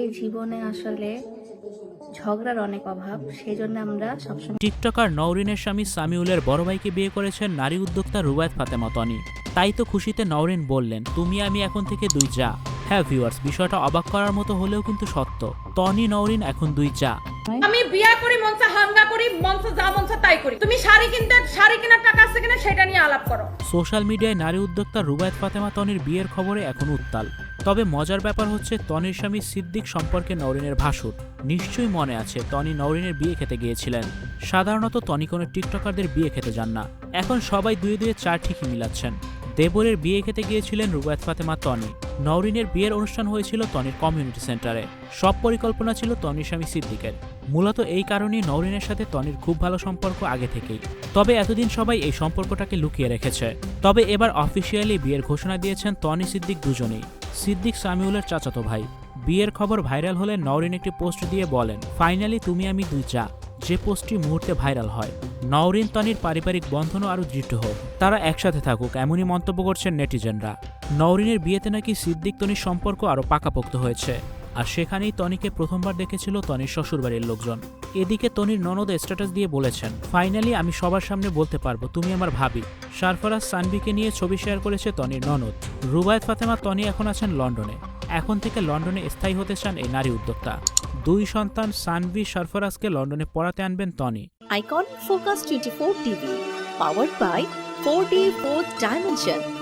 এই জীবনে আসলে ঝগড়ার অনেক অভাব সেই জন্য আমরা সবসময় টিকটকার নওরিনের স্বামী সামিউলের বড় ভাইকে বিয়ে করেছেন নারী উদ্যোক্তা রুবায়ত ফাতেমা তনি। তাই তো খুশিতে নওরিন বললেন তুমি আমি এখন থেকে দুই যা। হ্যাঁ ভিউয়ার্স বিষয়টা অবাক করার মতো হলেও কিন্তু সত্য। তনি নওরিন এখন দুই যা। আমি বিয়া করি মনসা হাঙ্গা করি মনসা যা মনসা তাই করি। তুমি শাড়ি কিনতে শাড়ি কেনার টাকা আছে কিনা সেটা নিয়ে আলাপ করো। সোশ্যাল মিডিয়ায় নারী উদ্যোক্তা রুবায়ত ফাতেমা তনির বিয়ের খবরে এখন উত্তাল। তবে মজার ব্যাপার হচ্ছে তনির স্বামী সিদ্দিক সম্পর্কে নওরিনের ভাসুর। নিশ্চয়ই মনে আছে তনি নওরিনের বিয়ে খেতে গিয়েছিলেন। সাধারণত তনি কোনো টিকটকারদের বিয়ে খেতে যান না। এখন সবাই দুয়ে দুয়ে চার ঠিকই মিলাচ্ছেন। দেবরের বিয়ে খেতে গিয়েছিলেন রুবায়ত ফাতেমা তনি। নওরিনের বিয়ের অনুষ্ঠান হয়েছিল তনির কমিউনিটি সেন্টারে। সব পরিকল্পনা ছিল তনির স্বামী সিদ্দিকের। মূলত এই কারণেই নওরিনের সাথে তনির খুব ভালো সম্পর্ক আগে থেকেই। তবে এতদিন সবাই এই সম্পর্কটাকে লুকিয়ে রেখেছে। তবে এবার অফিসিয়ালি বিয়ের ঘোষণা দিয়েছেন তনি সিদ্দিক দুজনেই। সিদ্দিক সামিউলের চাচাতো ভাই। বিয়ের খবর ভাইরাল হলে নওরিন একটি পোস্ট দিয়ে বলেন, ফাইনালি তুমি আমি দুই চা। যে পোস্টটি মুহূর্তে ভাইরাল হয়। নওরিন, তনির পারিবারিক বন্ধনও আরও দৃঢ়। হোক তারা একসাথে থাকুক, এমনই মন্তব্য করছেন নেটিজেনরা। নওরিনের বিয়েতে নাকি সিদ্দিক, তনির সম্পর্ক আরও পাকাপোক্ত হয়েছে। আর সেখানেই তনিকে প্রথমবার দেখেছিল তনির শ্বশুরবাড়ির লোকজন। এদিকে তনির ননদ স্ট্যাটাস দিয়ে বলেছেন ফাইনালি আমি সবার সামনে বলতে পারব তুমি আমার ভাবি। সারফরাজ সানভিকে নিয়ে ছবি শেয়ার করেছে তনির ননদ। রুবায়ত ফাতেমা তনি এখন আছেন লন্ডনে। এখন থেকে লন্ডনে স্থায়ী হতে চান এই নারী উদ্যোক্তা। দুই সন্তান সানভি সরফরাজকে লন্ডনে পড়াতে আনবেন Toni Icon Focus 24 TV, powered by 4D 4th Dimension.